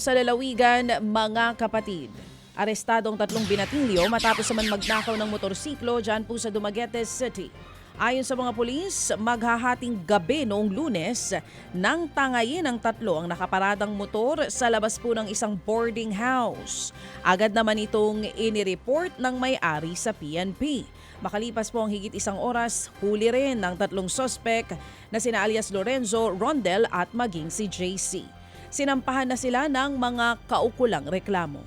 Sa lalawigan, mga kapatid. Arestado ang tatlong binatilyo matapos naman magnakaw ng motorsiklo dyan po sa Dumaguete City. Ayon sa mga pulis, maghahating gabi noong lunes nang tangayin ang tatlo ang nakaparadang motor sa labas po ng isang boarding house. Agad naman itong inireport ng may-ari sa PNP. Makalipas po ang higit isang oras, huli rin ng tatlong sospek na sina alias Lorenzo, Rondel at maging si JC. Sinampahan na sila ng mga kaukulang reklamo.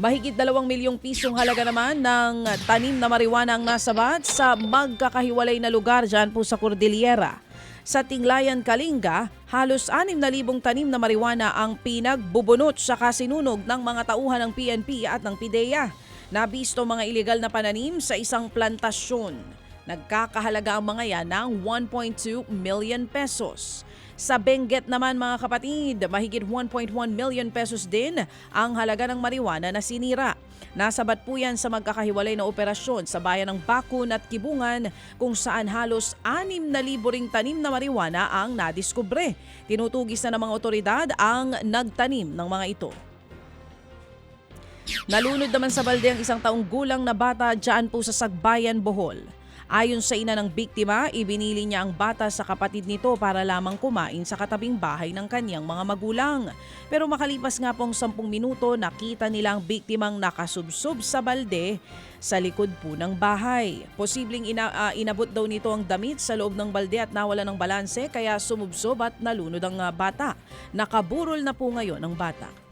Mahigit dalawang milyong pisong halaga naman ng tanim na marijuana ang nasabat sa magkakahiwalay na lugar dyan po sa Cordillera. Sa Tinglayan, Kalinga, halos 6,000 tanim na marijuana ang pinagbubunot sa kasinunog ng mga tauhan ng PNP at ng PIDEA. Nabisto mga ilegal na pananim sa isang plantasyon. Nagkakahalaga ang mga yan ng 1.2 million pesos. Sa Benguet naman mga kapatid, mahigit 1.1 million pesos din ang halaga ng marijuana na sinira. Nasabat po yan sa magkakahiwalay na operasyon sa bayan ng Bakun at Kibungan kung saan halos 6,000 ring tanim na marijuana ang nadiskubre. Tinutugis na ng mga otoridad ang nagtanim ng mga ito. Nalunod naman sa balde ang isang taong gulang na bata dyan po sa Sagbayan, Bohol. Ayon sa ina ng biktima, ibinili niya ang bata sa kapatid nito para lamang kumain sa katabing bahay ng kanyang mga magulang. Pero makalipas nga pong 10 minuto, nakita nilang biktimang nakasubsob sa balde sa likod po ng bahay. Posibleng ina- ah, inabot daw nito ang damit sa loob ng balde at nawala ng balanse kaya sumubsob at nalunod ang ah, bata. Nakaburol na po ngayon ang bata.